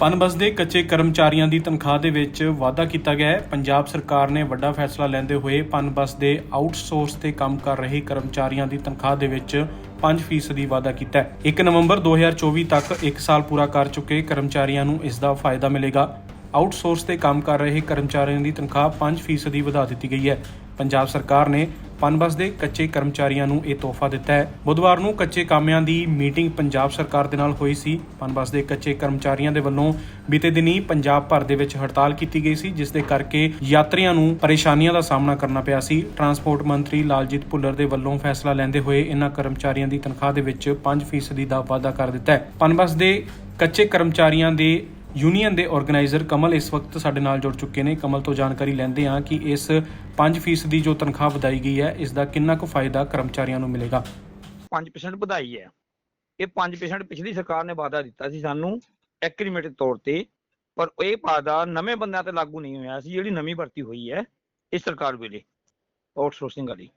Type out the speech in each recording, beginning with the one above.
ਪਨਬਸ ਦੇ ਕੱਚੇ ਕਰਮਚਾਰੀਆਂ ਦੀ ਤਨਖਾਹ ਦੇ ਵਿੱਚ ਵਾਧਾ ਕੀਤਾ ਗਿਆ ਹੈ। ਪੰਜਾਬ ਸਰਕਾਰ ਨੇ ਵੱਡਾ ਫੈਸਲਾ ਲੈਂਦੇ ਹੋਏ ਪਨਬਸ ਦੇ ਆਊਟਸੋਰਸ ਤੇ ਕੰਮ ਕਰ ਰਹੇ ਕਰਮਚਾਰੀਆਂ ਦੀ ਤਨਖਾਹ ਦੇ ਵਿੱਚ 5% ਦੀ ਵਾਧਾ ਕੀਤਾ ਹੈ। 1 ਨਵੰਬਰ 2024 ਤੱਕ 1 ਸਾਲ ਪੂਰਾ ਕਰ ਚੁੱਕੇ ਕਰਮਚਾਰੀਆਂ ਨੂੰ ਇਸ ਦਾ ਫਾਇਦਾ ਮਿਲੇਗਾ। ਆਊਟਸੋਰਸ ਤੇ ਕੰਮ ਕਰ ਰਹੇ ਕਰਮਚਾਰੀਆਂ ਦੀ ਤਨਖਾਹ 5% ਦੀ ਵਧਾ ਦਿੱਤੀ ਗਈ ਹੈ। ਪੰਜਾਬ ਸਰਕਾਰ ਨੇ ਪਨਬਸ ਦੇ ਕੱਚੇ ਕਰਮਚਾਰੀਆਂ ਨੂੰ ਇਹ ਤੋਹਫਾ ਦਿੱਤਾ ਹੈ। ਬੁੱਧਵਾਰ ਨੂੰ ਕੱਚੇ ਕਾਮਿਆਂ ਦੀ ਮੀਟਿੰਗ ਪੰਜਾਬ ਸਰਕਾਰ ਦੇ ਨਾਲ ਹੋਈ ਸੀ। ਪਨਬਸ ਦੇ ਕੱਚੇ ਕਰਮਚਾਰੀਆਂ ਦੇ ਵੱਲੋਂ ਬੀਤੇ ਦਿਨੀ ਪੰਜਾਬ ਭਰ ਦੇ ਵਿੱਚ ਹੜਤਾਲ ਕੀਤੀ ਗਈ ਸੀ, ਜਿਸ ਦੇ ਕਰਕੇ ਯਾਤਰੀਆਂ ਨੂੰ ਪਰੇਸ਼ਾਨੀਆਂ ਦਾ ਸਾਹਮਣਾ ਕਰਨਾ ਪਿਆ ਸੀ। ਟਰਾਂਸਪੋਰਟ ਮੰਤਰੀ ਲਾਲਜੀਤ ਭੁੱਲਰ ਦੇ ਵੱਲੋਂ ਫੈਸਲਾ ਲੈਂਦੇ ਹੋਏ ਇਹਨਾਂ ਕਰਮਚਾਰੀਆਂ ਦੀ ਤਨਖਾਹ ਦੇ ਵਿੱਚ 5% ਦਾ ਵਾਧਾ ਕਰ ਦਿੱਤਾ ਹੈ। ਪਨਬਸ ਦੇ ਕੱਚੇ ਕਰਮਚਾਰੀਆਂ ਦੇ ਯੂਨੀਅਨ ਦੇ ਆਰਗੇਨਾਈਜ਼ਰ ਕਮਲ ਇਸ ਵਕਤ ਸਾਡੇ ਨਾਲ ਜੁੜ ਚੁੱਕੇ ਨੇ। ਕਮਲ ਤੋਂ ਜਾਣਕਾਰੀ ਲੈਂਦੇ ਹਾਂ ਕਿ ਇਸ 5% ਦੀ ਜੋ ਤਨਖਾਹ ਵਧਾਈ ਗਈ ਹੈ, ਇਸ ਦਾ ਕਿੰਨਾ ਕੁ ਫਾਇਦਾ ਕਰਮਚਾਰੀਆਂ ਨੂੰ ਮਿਲੇਗਾ? 5% ਵਧਾਈ ਹੈ। ਇਹ 5% ਪਿਛਲੀ ਸਰਕਾਰ ਨੇ ਵਾਅਦਾ ਦਿੱਤਾ ਸੀ ਸਾਨੂੰ ਐਗਰੀਮੈਂਟ ਤੌਰ ਤੇ, ਪਰ ਇਹ ਵਾਅਦਾ ਨਵੇਂ ਬੰਦਿਆਂ ਤੇ ਲਾਗੂ ਨਹੀਂ ਹੋਇਆ ਸੀ, ਜਿਹੜੀ ਨਵੀਂ ਭਰਤੀ ਹੋਈ ਹੈ ਇਸ ਸਰਕਾਰ ਵੇਲੇ ਆਊਟਸੋਰਸਿੰਗ ਵਾਲੀ।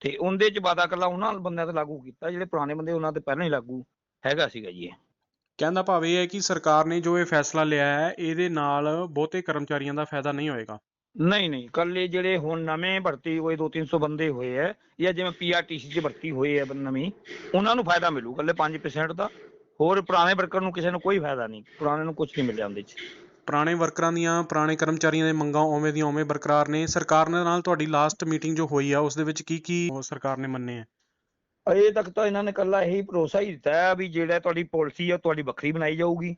ਤੇ ਉਹਦੇ ਚ ਵਾਅਦਾ ਕੱਲਾ ਉਹਨਾਂ ਬੰਦਿਆਂ ਤੇ ਲਾਗੂ ਕੀਤਾ, ਜਿਹੜੇ ਪੁਰਾਣੇ ਬੰਦੇ ਉਹਨਾਂ ਤੇ ਪਹਿਲਾਂ ਹੀ ਲਾਗੂ ਹੈਗਾ ਸੀਗਾ ਜੀ ਇਹ। ਕਹਿੰਦਾ ਭਾਵ ਇਹ ਹੈ ਕਿ ਸਰਕਾਰ ਨੇ ਜੋ ਇਹ ਫੈਸਲਾ ਲਿਆ ਹੈ ਇਹਦੇ ਨਾਲ ਬਹੁਤੇ ਕਰਮਚਾਰੀਆਂ ਦਾ ਫਾਇਦਾ ਨਹੀਂ ਹੋਏਗਾ। ਨਹੀਂ ਨਹੀਂ ਕੱਲੇ ਜਿਹੜੇ ਹੁਣ ਨਵੇਂ ਭਰਤੀ ਹੋਏ 2-300 ਬੰਦੇ ਹੋਏ ਐ ਜਾਂ ਜਿਵੇਂ ਪੀਆਰਟੀਸੀ 'ਚ ਭਰਤੀ ਹੋਏ ਐ ਨਵੀਂ ਉਹਨਾਂ ਨੂੰ ਫਾਇਦਾ ਮਿਲੂ ਕੱਲੇ 5% ਦਾ। ਹੋਰ ਪੁਰਾਣੇ ਵਰਕਰ ਨੂੰ ਕਿਸੇ ਨੂੰ ਕੋਈ ਫਾਇਦਾ ਨਹੀਂ ਪੁਰਾਣੇ ਨੂੰ ਕੁਝ ਨਹੀਂ ਮਿਲਿਆ ਉਹਦੇ 'ਚ। ਪੁਰਾਣੇ ਵਰਕਰਾਂ ਦੀਆਂ ਪੁਰਾਣੇ ਕਰਮਚਾਰੀਆਂ ਦੀਆਂ ਮੰਗਾਂ ਉਵੇਂ ਦੀਆਂ ਉਵੇਂ ਬਰਕਰਾਰ ਨੇ। ਸਰਕਾਰ ਦੇ ਨਾਲ ਤੁਹਾਡੀ ਲਾਸਟ ਮੀਟਿੰਗ ਜੋ ਹੋਈ ਆ ਉਸ ਦੇ ਵਿੱਚ ਕੀ ਕੀ ਸਰਕਾਰ ਨੇ ਮੰਨੇ ਆ? ਅਜੇ ਤੱਕ ਤਾਂ ਇਹਨਾਂ ਨੇ ਕੱਲਾ ਇਹੀ ਭਰੋਸਾ ਹੀ ਦਿੱਤਾ ਹੈ ਵੀ ਜਿਹੜਾ ਤੁਹਾਡੀ ਪਾਲਿਸੀ ਹੈ ਤੁਹਾਡੀ ਵੱਖਰੀ ਬਣਾਈ ਜਾਊਗੀ,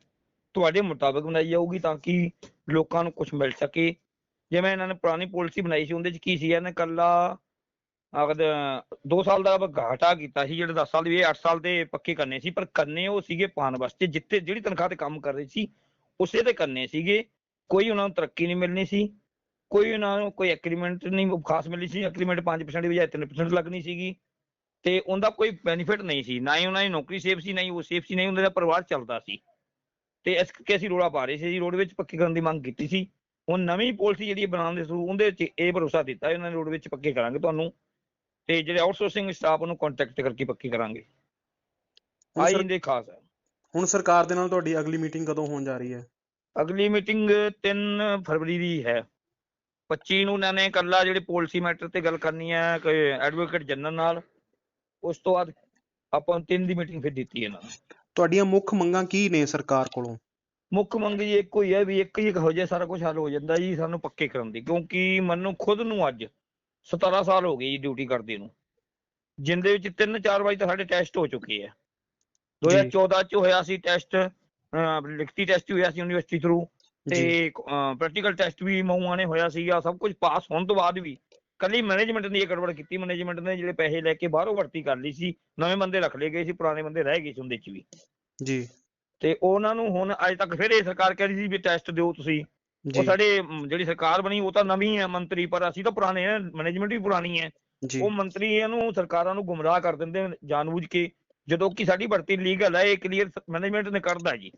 ਤੁਹਾਡੇ ਮੁਤਾਬਕ ਬਣਾਈ ਜਾਊਗੀ ਤਾਂ ਕਿ ਲੋਕਾਂ ਨੂੰ ਕੁਝ ਮਿਲ ਸਕੇ। ਜਿਵੇਂ ਇਹਨਾਂ ਨੇ ਪੁਰਾਣੀ ਪਾਲਿਸੀ ਬਣਾਈ ਸੀ, ਉਹਦੇ 'ਚ ਕੀ ਸੀ, ਇਹਨੇ ਕੱਲਾ ਅਗਦ 2 ਸਾਲ ਦਾ ਘਾਟਾ ਕੀਤਾ ਸੀ, ਜਿਹੜੇ 10 ਸਾਲ ਦੀ ਇਹ 8 ਸਾਲ ਦੇ ਪੱਕੇ ਕਰਨੇ ਸੀ, ਪਰ ਕਰਨੇ ਉਹ ਸੀਗੇ ਪਾਣ ਵਾਸਤੇ, ਜਿੱਥੇ ਜਿਹੜੀ ਤਨਖਾਹ ਤੇ ਕੰਮ ਕਰ ਰਹੇ ਸੀ, ਉਸੇ ਤੇ ਕਰਨੇ ਸੀਗੇ। ਕੋਈ ਉਹਨਾਂ ਨੂੰ ਤਰੱਕੀ ਨਹੀਂ ਮਿਲਣੀ ਸੀ, ਕੋਈ ਉਹਨਾਂ ਨੂੰ ਕੋਈ ਐਗਰੀਮੈਂਟ ਨਹੀਂ, ਖਾਸ ਮਿਲਣੀ ਸੀ ਐਗਰੀਮੈਂਟ 5% ਦੀ ਬਜਾਏ 3% ਲੱਗਣੀ ਸੀਗੀ। ਤੇ ਉਹਦਾ ਕੋਈ ਬੈਨੀਫਿਟ ਨਹੀਂ ਸੀ। ਨਾ ਹੀ ਉਹਨਾਂ ਦੀ ਨੌਕਰੀ ਸੇਫ ਸੀ ਨਾ ਹੀ ਉਹ ਸੇਫ ਸੀ ਨਾ ਹੀ ਉਹਨਾਂ ਦਾ ਪਰਿਵਾਰ ਚੱਲਦਾ ਸੀ। ਤੇ ਇਸ ਕਰਕੇ ਅਸੀਂ ਰੋੜਾ ਪਾ ਰਹੇ ਸੀ। ਜੀ ਰੋਡ ਵਿੱਚ ਪੱਕੇ ਕਰਨ ਦੀ ਮੰਗ ਕੀਤੀ ਸੀ। ਹੁਣ ਨਵੀਂ ਪਾਲਿਸੀ ਜਿਹੜੀ ਬਣਾਉਣ ਦੇ ਥਰੂ ਉਹਦੇ ਵਿੱਚ ਇਹ ਭਰੋਸਾ ਦਿੱਤਾ ਇਹਨਾਂ ਨੇ ਰੋਡ ਵਿੱਚ ਪੱਕੇ ਕਰਾਂਗੇ ਤੁਹਾਨੂੰ। ਤੇ ਜਿਹੜੇ ਆਊਟਸੋਰਸਿੰਗ ਸਟਾਫ ਉਹਨੂੰ ਕੰਟੈਕਟ ਕਰਕੇ ਪੱਕੇ ਕਰਾਂਗੇ। ਆਈ ਇਹਦੇ ਖਾਸ ਹੈ। ਹੁਣ ਸਰਕਾਰ ਦੇ ਨਾਲ ਤੁਹਾਡੀ ਅਗਲੀ ਮੀਟਿੰਗ ਕਦੋਂ ਹੋਣ ਜਾ ਰਹੀ ਹੈ? ਅਗਲੀ ਮੀਟਿੰਗ 3 ਫਰਵਰੀ ਦੀ ਹੈ। 25 ਨੂੰ ਇਹਨਾਂ ਨੇ ਇਕੱਲਾ ਜਿਹੜੇ ਪਾਲਿਸੀ ਮੈਟਰ ਤੇ ਗੱਲ ਕਰਨੀ ਹੈ ਐਡਵੋਕੇਟ ਜਨਰਲ ਨਾਲ। ਉਸ ਤੋਂ ਬਾਅਦ ਆਪਾਂ ਨੂੰ 3 ਦੀ ਮੀਟਿੰਗ ਫਿਰ ਦਿੱਤੀ ਇਹਨਾਂ ਨੇ। ਤੁਹਾਡੀਆਂ ਮੁੱਖ ਮੰਗਾਂ ਕੀ ਨੇ ਸਰਕਾਰ ਕੋਲੋਂ? ਮੁੱਖ ਮੰਗ ਜੀ ਇੱਕੋ ਹੀ ਹੈ ਵੀ ਇੱਕ ਹੀ ਹੋ ਜਾਏ ਸਾਰਾ ਕੁਝ ਹੱਲ ਹੋ ਜਾਂਦਾ ਜੀ ਸਾਨੂੰ ਪੱਕੇ ਕਰਨ ਦੀ। ਕਿਉਂਕਿ ਮੈਨੂੰ ਖੁਦ ਨੂੰ ਅੱਜ 17 ਸਾਲ ਹੋ ਗਏ ਜੀ ਡਿਊਟੀ ਕਰਦੇ ਨੂੰ। ਜਿੰਦੇ ਵਿੱਚ ਤਿੰਨ ਚਾਰ ਵਾਰੀ ਤਾਂ ਸਾਡੇ ਟੈਸਟ ਹੋ ਚੁੱਕੇ ਆ। 2014 ਚ ਹੋਇਆ ਸੀ ਟੈਸਟ ਲਿਖਤੀ ਟੈਸਟ ਹੋਇਆ ਸੀ ਯੂਨੀਵਰਸਿਟੀ ਥਰੂ ਤੇ ਪ੍ਰੈਕਟੀਕਲ ਟੈਸਟ ਵੀ ਮਊਆਂ ਨੇ ਹੋਇਆ ਸੀਗਾ ਸਭ ਕੁਝ ਪਾਸ ਹੋਣ ਤੋਂ ਬਾਅਦ ਵੀ ਕੱਲੀ ਮੈਨੇਜਮੈਂਟ ਨੇ ਇਹ ਗੜਬੜ ਕੀਤੀ। ਮੈਨੇਜਮੈਂਟ ਨੇ ਜਿਹੜੇ ਪੈਸੇ ਲੈ ਕੇ ਬਾਹਰੋਂ ਭਰਤੀ ਕਰ ਲਈ ਸੀ ਨਵੇਂ ਬੰਦੇ ਰੱਖ ਲਏ ਗਏ ਸੀ ਪੁਰਾਣੇ ਬੰਦੇ ਰਹਿ ਗਏ ਸੀ ਉਹਦੇ ਚ ਵੀ। ਜੀ। ਤੇ ਉਹਨਾਂ ਨੂੰ ਹੁਣ ਅੱਜ ਤੱਕ ਫਿਰ ਇਹ ਸਰਕਾਰ ਕਹਿ ਰਹੀ ਸੀ ਵੀ ਟੈਸਟ ਦਿਓ ਤੁਸੀਂ। ਉਹ ਸਾਡੇ ਜਿਹੜੀ ਸਰਕਾਰ ਬਣੀ ਉਹ ਤਾਂ ਨਵੀਂ ਹੈ ਮੰਤਰੀ ਪਰ ਅਸੀਂ ਤਾਂ ਪੁਰਾਣੇ ਆ ਮੈਨੇਜਮੈਂਟ ਵੀ ਪੁਰਾਣੀ ਹੈ। ਉਹ ਮੰਤਰੀ ਇਹਨੂੰ ਸਰਕਾਰਾਂ ਨੂੰ ਗੁੰਮਰਾਹ ਕਰ ਦਿੰਦੇ ਜਾਣਬੁੱਝ ਕੇ ਜਦੋਂ ਕਿ ਸਾਡੀ ਭਰਤੀ ਲੀਗਲ ਹੈ ਇਹ ਕਲੀਅਰ ਮੈਨੇਜਮੈਂਟ ਨੇ ਕਰਦਾ ਜੀ।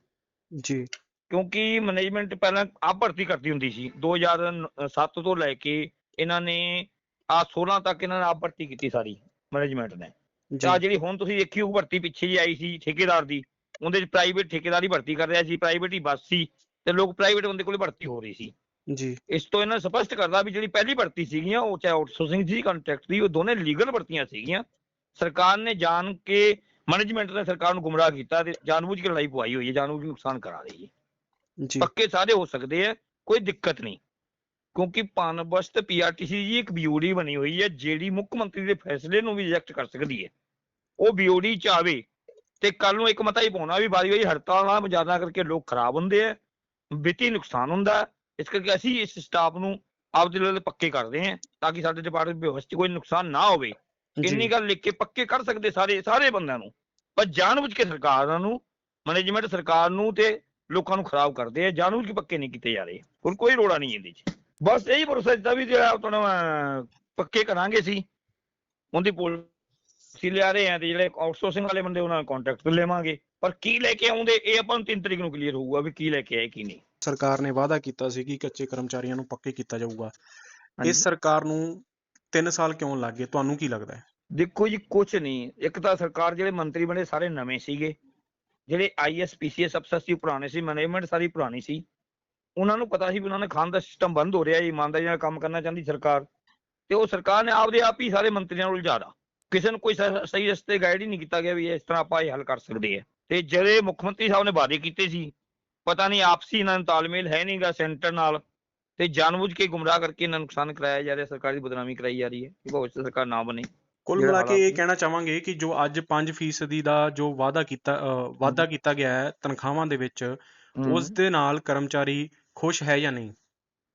ਜੀ। ਕਿਉਂਕਿ ਮੈਨੇਜਮੈਂਟ ਪਹਿਲਾਂ ਆਪ ਭਰਤੀ ਕਰਦੀ ਹੁੰਦੀ ਸੀ। 2007 ਤੋਂ ਲੈ ਕੇ ਇਹਨਾਂ ਨੇ ਆ 16 ਤੱਕ ਇਹਨਾਂ ਨੇ ਆਪ ਭਰਤੀ ਕੀਤੀ ਸਾਰੀ ਮੈਨੇਜਮੈਂਟ ਨੇ। ਜੀ। ਜਿਹੜੀ ਹੁਣ ਤੁਸੀਂ ਦੇਖੀ ਉਹ ਭਰਤੀ ਪਿੱਛੇ ਜੀ ਆਈ ਸੀ ਠੇਕੇਦਾਰ ਦੀ ਉਹਦੇ ਚ ਪ੍ਰਾਈਵੇਟ ਠੇਕੇਦਾਰ ਭਰਤੀ ਕਰ ਰਿਹਾ ਸੀ ਪ੍ਰਾਈਵੇਟ ਹੀ ਬੱਸ ਸੀ ਤੇ ਲੋਕ ਪ੍ਰਾਈਵੇਟ ਬੰਦੇ ਕੋਲੇ ਭਰਤੀ ਹੋ ਰਹੀ ਸੀ। ਜੀ। ਇਸ ਤੋਂ ਇਹਨਾਂ ਸਪਸ਼ਟ ਕਰਦਾ ਵੀ ਜਿਹੜੀ ਪਹਿਲੀ ਭਰਤੀ ਸੀਗੀਆਂ ਉਹ ਚਾਹੇ ਆਊਟਸੋਰਸਿੰਗ ਸੀ ਕੰਟਰੈਕਟ ਦੀ ਉਹ ਦੋਨੇ ਲੀਗਲ ਭਰਤੀਆਂ ਸੀਗੀਆਂ। ਸਰਕਾਰ ਨੇ ਜਾਣ ਕੇ ਮੈਨੇਜਮੈਂਟ ਨੇ ਸਰਕਾਰ ਨੂੰ ਗੁੰਮਰਾਹ ਕੀਤਾ ਤੇ ਜਾਣਬੁੱਝ ਕੇ ਲੜਾਈ ਪਵਾਈ ਹੋਈ ਹੈ ਜਾਣਬੁੱਝ ਨੁਕਸਾਨ ਕਰਾ ਰਹੀ ਹੈ। ਜੀ। ਪੱਕੇ ਸਾਰੇ ਹੋ ਸਕਦੇ ਆ ਕੋਈ ਦਿੱਕਤ ਨਹੀਂ। ਕਿਉਂਕਿ ਪਾਨਬਸ ਤੇ ਪੀਆਰਟੀਸੀ ਜੀ ਇੱਕ ਬਿਊਡੀ ਬਣੀ ਹੋਈ ਹੈ ਜਿਹੜੀ ਮੁੱਖ ਮੰਤਰੀ ਦੇ ਫੈਸਲੇ ਨੂੰ ਵੀ ਰਿਜੈਕਟ ਕਰ ਸਕਦੀ ਹੈ। ਉਹ ਬਿਊਡੀ ਚਾਵੇ ਤੇ ਕੱਲ ਨੂੰ ਇੱਕ ਮਤਾ ਹੀ ਪਾਉਣਾ ਵੀ ਵਾਰੀ ਵਾਰੀ ਹੜਤਾਲ ਨਾਲ ਜ਼ਿਆਦਾ ਕਰਕੇ ਲੋਕ ਖਰਾਬ ਹੁੰਦੇ ਆ ਵਿੱਤੀ ਨੁਕਸਾਨ ਹੁੰਦਾ। ਇਸ ਕਰਕੇ ਅਸੀਂ ਇਸ ਸਟਾਫ ਨੂੰ ਆਪਦੇ ਲਈ ਪੱਕੇ ਕਰਦੇ ਹਾਂ ਤਾਂ ਕਿ ਸਾਡੇ ਡਿਪਾਰਟਮੈਂਟ ਵਿਵਸਥਾ ਕੋਈ ਨੁਕਸਾਨ ਨਾ ਹੋਵੇ। ਇੰਨੀ ਗੱਲ ਲਿਖ ਕੇ ਪੱਕੇ ਕਰ ਸਕਦੇ ਸਾਰੇ ਸਾਰੇ ਬੰਦਿਆਂ ਨੂੰ। ਪਰ ਜਾਣਬੁੱਝ ਕੇ ਸਰਕਾਰਾਂ ਨੂੰ ਮੈਨੇਜਮੈਂਟ ਸਰਕਾਰ ਨੂੰ ਤੇ ਲੋਕਾਂ ਨੂੰ ਖਰਾਬ ਕਰਦੇ ਆ ਜਾਣਬੁੱਝ ਕੇ ਪੱਕੇ ਨਹੀਂ ਕੀਤੇ ਜਾ ਰਹੇ। ਹੁਣ ਕੋਈ ਰੋੜਾ ਨਹੀਂ ਇਹਦੇ 'ਚ। ਬਸ ਇਹੀ ਭਰੋਸਾ ਦਿੱਤਾ ਵੀ ਜਿਹੜਾ ਤੁਹਾਨੂੰ ਪੱਕੇ ਕਰਾਂਗੇ ਸੀ ਉਹਦੀ ਪੋਲਿਸੀ ਲਿਆ ਰਹੇ ਆ ਤੇ ਜਿਹੜੇ ਆਊਟਸੋਰਸਿੰਗ ਵਾਲੇ ਬੰਦੇ ਉਹਨਾਂ ਨਾਲ ਕੰਟੈਕਟ ਲਵਾਂਗੇ। ਪਰ ਕੀ ਲੈ ਕੇ ਆਉਂਦੇ ਇਹ ਆਪਾਂ ਨੂੰ 3 ਤਰੀਕ ਨੂੰ ਕਲੀਅਰ ਹੋਊਗਾ ਵੀ ਕੀ ਲੈ ਕੇ ਆਏ ਕੀ ਨਹੀਂ। ਸਰਕਾਰ ਨੇ ਵਾਅਦਾ ਕੀਤਾ ਸੀ ਕਿ ਕੱਚੇ ਕਰਮਚਾਰੀਆਂ ਨੂੰ ਪੱਕੇ ਕੀਤਾ ਜਾਊਗਾ। ਇਸ ਸਰਕਾਰ ਨੂੰ 3 ਸਾਲ ਕਿਉਂ ਲੱਗ ਗਏ? ਤੁਹਾਨੂੰ ਕੀ ਲੱਗਦਾ ਹੈ? ਦੇਖੋ ਜੀ ਕੁਝ ਨਹੀਂ। ਇੱਕ ਤਾਂ ਸਰਕਾਰ ਜਿਹੜੇ ਮੰਤਰੀ ਬਣੇ ਸਾਰੇ ਨਵੇਂ ਸੀਗੇ। ਜਿਹੜੇ ਆਈਐਸ ਪੀਸੀਐਸ ਅਫਸਰ ਸੀ ਪੁਰਾਣੇ ਸੀ ਮੈਨੇਜਮੈਂਟ ਸਾਰੀ ਪੁਰਾਣੀ ਸੀ। ਉਹਨਾਂ ਨੂੰ ਪਤਾ ਸੀ ਵੀ ਉਹਨਾਂ ਨੇ ਖਾਨ ਦਾ ਸਿਸਟਮ ਬੰਦ ਹੋ ਰਿਹਾ ਹੈ ਇਮਾਨਦਾਰੀ ਨਾਲ ਕੰਮ ਕਰਨਾ ਚਾਹੁੰਦੀ ਸਰਕਾਰ। ਤੇ ਉਹ ਸਰਕਾਰ ਨੇ ਆਪਦੇ ਆਪ ਹੀ ਸਾਰੇ ਮੰਤਰੀਆਂ ਨੂੰ ਉਲਝਾੜਾ ਕਿਸੇ ਨੂੰ ਕੋਈ ਸਹੀ ਰਸਤੇ ਗਾਈਡ ਹੀ ਨਹੀਂ ਕੀਤਾ ਗਿਆ ਵੀ ਇਸ ਤਰ੍ਹਾਂ ਆਪਾਂ ਇਹ ਹੱਲ ਕਰ ਸਕਦੇ ਆ ਤੇ ਜਿਹੜੇ ਮੁੱਖ ਮੰਤਰੀ ਸਾਹਿਬ ਨੇ ਵਾਅਦੇ ਕੀਤੇ ਸੀ ਪਤਾ ਨਹੀਂ ਆਪਸੀ ਇਹਨਾਂ ਨੂੰ ਤਾਲਮੇਲ ਹੈ ਨਹੀਂਗਾ ਸੈਂਟਰ ਨਾਲ ਤੇ ਜਾਣਬੁੱਝ ਕੇ ਗੁੰਮਰਾਹ ਕਰਕੇ ਇਹਨਾਂ ਨੂੰ ਨੁਕਸਾਨ ਕਰਾਇਆ ਜਾ ਰਿਹਾ ਸਰਕਾਰ ਦੀ ਬਦਨਾਮੀ ਕਰਾਈ ਜਾ ਰਹੀ ਹੈ ਕਿ ਭਵਿੱਖ ਸਰਕਾਰ ਨਾ ਬਣੇ। ਕੁੱਲ ਮਿਲਾ ਕੇ ਇਹ। ਕਹਿਣਾ ਚਾਹਾਂਗੇ ਕਿ ਜੋ ਅੱਜ 5% ਦਾ ਜੋ ਵਾਅਦਾ ਕੀਤਾ ਵਾਅਦਾ ਕੀਤਾ ਗਿਆ ਹੈ ਤਨਖਾਹਾਂ ਦੇ ਵਿੱਚ ਉਸ ਦੇ ਨਾਲ ਕਰਮਚਾਰੀ ਖੁਸ਼ ਹੈ ਜਾਂ ਨਹੀਂ?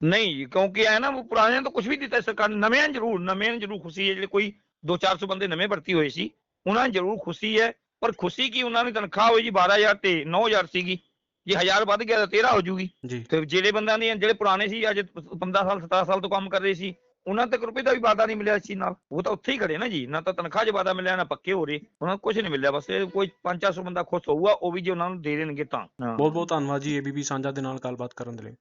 ਨਹੀਂ ਕਿਉਂਕਿ ਐ ਨਾ ਉਹ ਪੁਰਾਣਿਆਂ ਤੋਂ ਕੁਝ ਵੀ ਦਿੱਤਾ ਸਰਕਾਰ ਨੇ ਨਵਿਆਂ ਜ਼ਰੂਰ ਨਵਿਆਂ ਜ਼ਰੂਰ ਖੁਸ਼ੀ ਹੈ ਜਿਹੜੇ ਕੋਈ 2-400 ਬੰਦੇ ਨਵੇਂ ਭਰਤੀ ਹੋਏ ਸੀ ਉਹਨਾਂ ਨੂੰ ਜ਼ਰੂਰ ਖੁਸ਼ੀ ਹੈ ਪਰ ਖੁਸ਼ੀ ਕੀ ਉਹਨਾਂ ਦੀ ਤਨਖਾਹ ਹੋਈ ਜੀ 12000 ਤੇ 9000 ਸੀਗੀ ਜੇ 1000 ਵੱਧ ਗਿਆ ਤਾਂ 13 ਹੋ ਜੂਗੀ। ਤੇ ਜਿਹੜੇ ਬੰਦਿਆਂ ਦੀ ਜਿਹੜੇ ਪੁਰਾਣੇ ਸੀ ਅੱਜ 15 ਸਾਲ 17 ਸਾਲ ਤੋਂ ਕੰਮ ਕਰ ਰਹੇ ਸੀ ਉਹਨਾਂ ਤੱਕ ਰੁਪਏ ਦਾ ਵੀ ਵਾਅਦਾ ਨਹੀਂ ਮਿਲਿਆ ਇਸ ਚੀਜ਼ ਨਾਲ। ਉਹ ਤਾਂ ਉੱਥੇ ਹੀ ਖੜੇ ਨਾ ਜੀ। ਨਾ ਤਾਂ ਤਨਖਾਹ 'ਚ ਵਾਅਦਾ ਮਿਲਿਆ, ਨਾ ਪੱਕੇ ਹੋ ਰਹੇ। ਉਹਨਾਂ ਨੂੰ ਕੁਝ ਨਹੀਂ ਮਿਲਿਆ। ਬਸ ਇਹ ਕੋਈ 5-400 ਬੰਦਾ ਖੁਸ਼ ਹੋਊਗਾ, ਉਹ ਵੀ ਜੇ ਉਹਨਾਂ ਨੂੰ ਦੇ ਦੇਣਗੇ ਤਾਂ। ਬਹੁਤ ਬਹੁਤ ਧੰਨਵਾਦ ਜੀ ਏਬੀਪੀ ਸਾਂਝਾ ਦੇ ਨਾਲ ਗੱਲਬਾਤ ਕਰਨ ਦੇ ਲਈ।